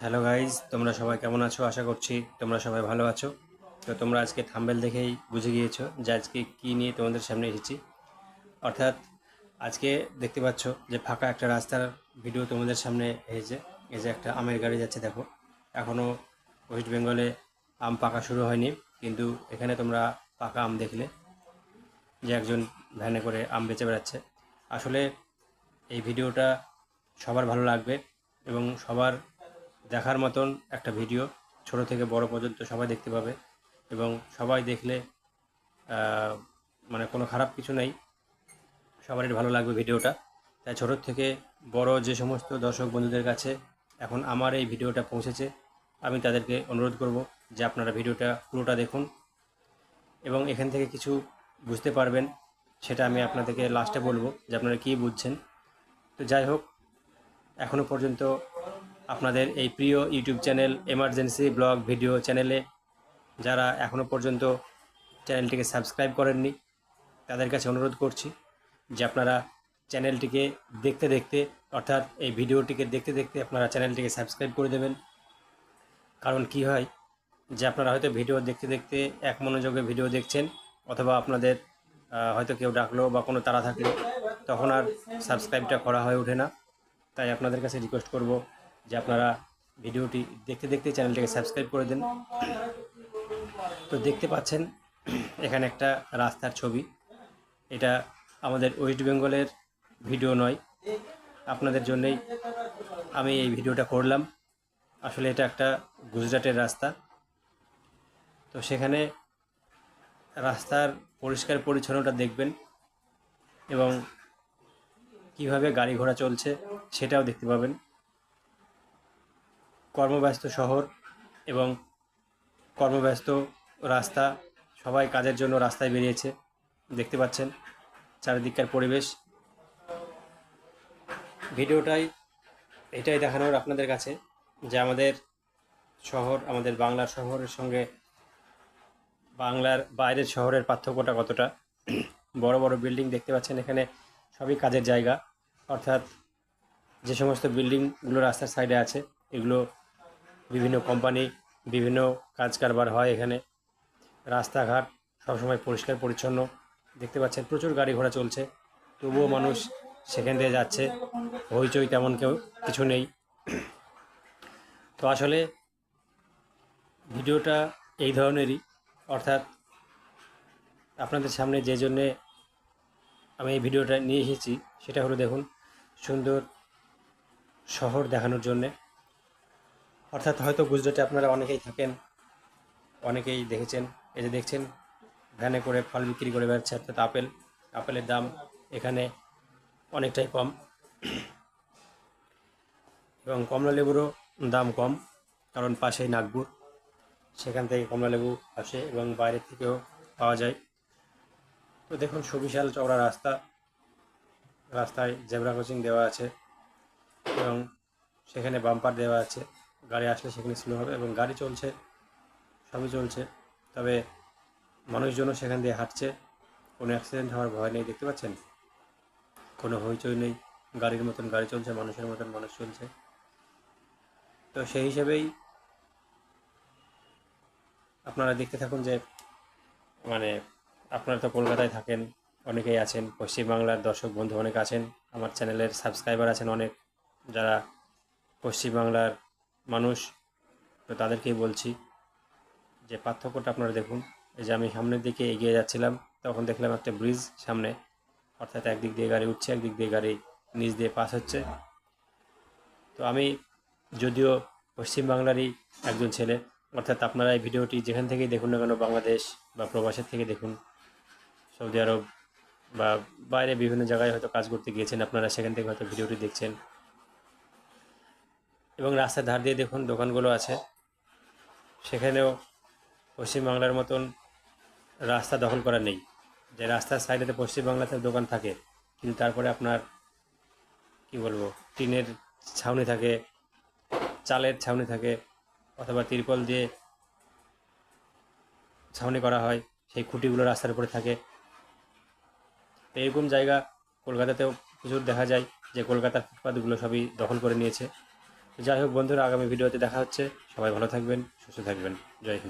Hello guys তোমরা সবাই কেমন আছো? আশা করছি তোমরা সবাই ভালো আছো। তো তোমরা আজকে থাম্বেল দেখেই বুঝে গিয়েছো যে আজকে কী নিয়ে তোমাদের সামনে এসেছি। অর্থাৎ আজকে দেখতে পাচ্ছ যে ফাঁকা একটা রাস্তার ভিডিও তোমাদের সামনে এসেছে। এই যে একটা আমের গাড়ি যাচ্ছে, দেখো। এখনও ওয়েস্ট বেঙ্গলে আম পাকা শুরু হয়নি, কিন্তু এখানে তোমরা পাকা আম দেখলে যে একজন ভ্যানে করে আম বেচে বেড়াচ্ছে। আসলে এই ভিডিওটা সবার ভালো লাগবে এবং সবার দেখার মতন একটা ভিডিও ছোট থেকে বড় পর্যন্ত সবাই দেখতে পাবে এবং সবাই দেখলে মানে কোনো খারাপ কিছু নেই। সবারই ভালো লাগবে ভিডিওটা। তাই ছোট থেকে বড় যে সমস্ত দর্শক বন্ধুদের কাছে এখন আমার এই ভিডিওটা পৌঁছেছে, আমি তাদেরকে অনুরোধ করব যে আপনারা ভিডিওটা পুরোটা দেখুন এবং এখান থেকে কিছু বুঝতে পারবেন, সেটা আমি আপনাদেরকে লাস্টে বলব যে আপনারা কী বুঝছেন। তো যাই হোক এখনও পর্যন্ত আপনাদের এই প্রিয় YouTube channel emergency vlog video চ্যানেলে যারা এখনও পর্যন্ত চ্যানেলটিকে সাবস্ক্রাইব করেননি, তাদের কাছে অনুরোধ করছি যে আপনারা চ্যানেলটিকে দেখতে দেখতে, অর্থাৎ এই ভিডিওটিকে দেখতে দেখতে আপনারা চ্যানেলটিকে সাবস্ক্রাইব করে দেবেন। কারণ কি হয় যে আপনারা হয়তো ভিডিও দেখতে দেখতে এক মনোযোগে ভিডিও দেখছেন, অথবা আপনাদের হয়তো কেউ ডাকলো বা কোনো তারা থাকল, তখন আর সাবস্ক্রাইবটা করা হয়ে ওঠে না। তাই আপনাদের কাছে রিকোয়েস্ট করব যে আপনারা ভিডিওটি দেখতে দেখতে চ্যানেলটিকে সাবস্ক্রাইব করে দেন। তো দেখতে পাচ্ছেন, এখানে একটা রাস্তার ছবি। এটা আমাদের ওয়েস্ট বেঙ্গলের ভিডিও নয়। আপনাদের জন্যই আমি এই ভিডিওটা করলাম। আসলে এটা একটা গুজরাটের রাস্তা। তো সেখানে রাস্তার পরিষ্কার পরিচ্ছন্নতা দেখবেন এবং কীভাবে গাড়ি ঘোড়া চলছে সেটাও দেখতে পাবেন। কর্মব্যস্ত শহর এবং কর্মব্যস্ত রাস্তা সবাই কাজের জন্য রাস্তায় বেরিয়েছে। দেখতে পাচ্ছেন চারিদিককার পরিবেশ। ভিডিওটাই এটাই দেখানোর আপনাদের কাছে যে আমাদের শহর, আমাদের বাংলার শহরের সঙ্গে বাংলার বাইরের শহরের পার্থক্যটা কতটা। বড় বড় বিল্ডিং দেখতে পাচ্ছেন এখানে সবই কাজের জায়গা। অর্থাৎ যে সমস্ত বিল্ডিংগুলো রাস্তার সাইডে আছে, এগুলো বিভিন্ন কোম্পানি, বিভিন্ন কাজ কারবার হয় এখানে। রাস্তাঘাট সবসময় পরিষ্কার, পরিচ্ছন্ন। দেখতে পাচ্ছেন, প্রচুর গাড়ি ঘোড়া চলছে। তবুও মানুষ সেখান দিয়ে যাচ্ছে। হইচই তেমন কেউ কিছু নেই। তো আসলে ভিডিওটা এই ধরনেরই। অর্থাৎ আপনাদের সামনে যে জন্যে আমি এই ভিডিওটা নিয়ে এসেছি, সেটা হলো দেখুন, সুন্দর শহর দেখানোর জন্যে। অর্থাৎ হয়তো গুজরাটে আপনারা অনেকেই থাকেন, অনেকেই দেখেছেন, এই যে দেখছেন, ভ্যানে করে ফল বিক্রি করে বেড়াচ্ছে, অর্থাৎ আপেল, আপেলের দাম এখানে অনেকটাই কম। এবং কমলা লেবুরও দাম কম, কারণ পাশেই নাগপুর, সেখান থেকে কমলা লেবু আসে এবং বাইরে থেকেও পাওয়া যায়। তো দেখুন, সুবিশাল চওড়া রাস্তা, রাস্তায় জেব্রা ক্রসিং দেওয়া আছে এবং সেখানে বাম্পার দেওয়া আছে। গাড়ি আসলে সেখানে স্লো হবে এবং গাড়ি চলছে, সবই চলছে। তবে মানুষজনও সেখান দিয়ে হাঁটছে। কোনো অ্যাক্সিডেন্ট হওয়ার ভয় নেই, দেখতে পাচ্ছেন? কোনো হইচই নেই। গাড়ির মতন গাড়ি চলছে, মানুষের মতন মানুষ চলছে। তো সেই হিসেবেই আপনারা দেখতে থাকুন যে মানে আপনারা তো কলকাতায় থাকেন, অনেকেই আছেন, পশ্চিমবাংলার দর্শক বন্ধু অনেক আছেন, আমার চ্যানেলের সাবস্ক্রাইবার আছেন অনেক। যারা পশ্চিমবাংলার মানুষ, তো তাদেরকেই বলছি যে পার্থক্যটা আপনারা দেখুন। এই যে আমি সামনের দিকে এগিয়ে যাচ্ছিলাম, তখন দেখলাম একটা ব্রিজ সামনে, অর্থাৎ একদিক দিয়ে গাড়ি উঠছে, একদিক দিয়ে গাড়ি নিচ দিয়ে পাস হচ্ছে। তো আমি যদিও পশ্চিমবাংলারই একজন ছেলে, অর্থাৎ আপনারা এই ভিডিওটি যেখান থেকেই দেখুন না কেন, বাংলাদেশ বা প্রবাসের থেকে দেখুন। সৌদি আরব বা বাইরে বিভিন্ন জায়গায় হয়তো কাজ করতে গিয়েছেন আপনারা, সেখান থেকে হয়তো ভিডিওটি দেখছেন। এবং রাস্তার ধার দিয়ে দেখুন দোকানগুলো আছে। সেখানেও পশ্চিমবাংলার মতন রাস্তা দখল করা নেই। যে রাস্তার সাইডেতে পশ্চিমবাংলাতে দোকান থাকে, কিন্তু তারপরে আপনার, কি বলব, টিনের ছাউনি থাকে, চালের ছাউনি থাকে, অথবা তিরপল দিয়ে ছাউনি করা হয়, সেই খুঁটিগুলো রাস্তার উপরে থাকে। এরকম জায়গা কলকাতাতেও প্রচুর দেখা যায় যে কলকাতার ফুটপাতগুলো সবই দখল করে নিয়েছে। যাই হোক বন্ধুরা আগামী ভিডিওতে দেখা হচ্ছে। সবাই ভালো থাকবেন সুস্থ থাকবেন। জয় হিন্দ।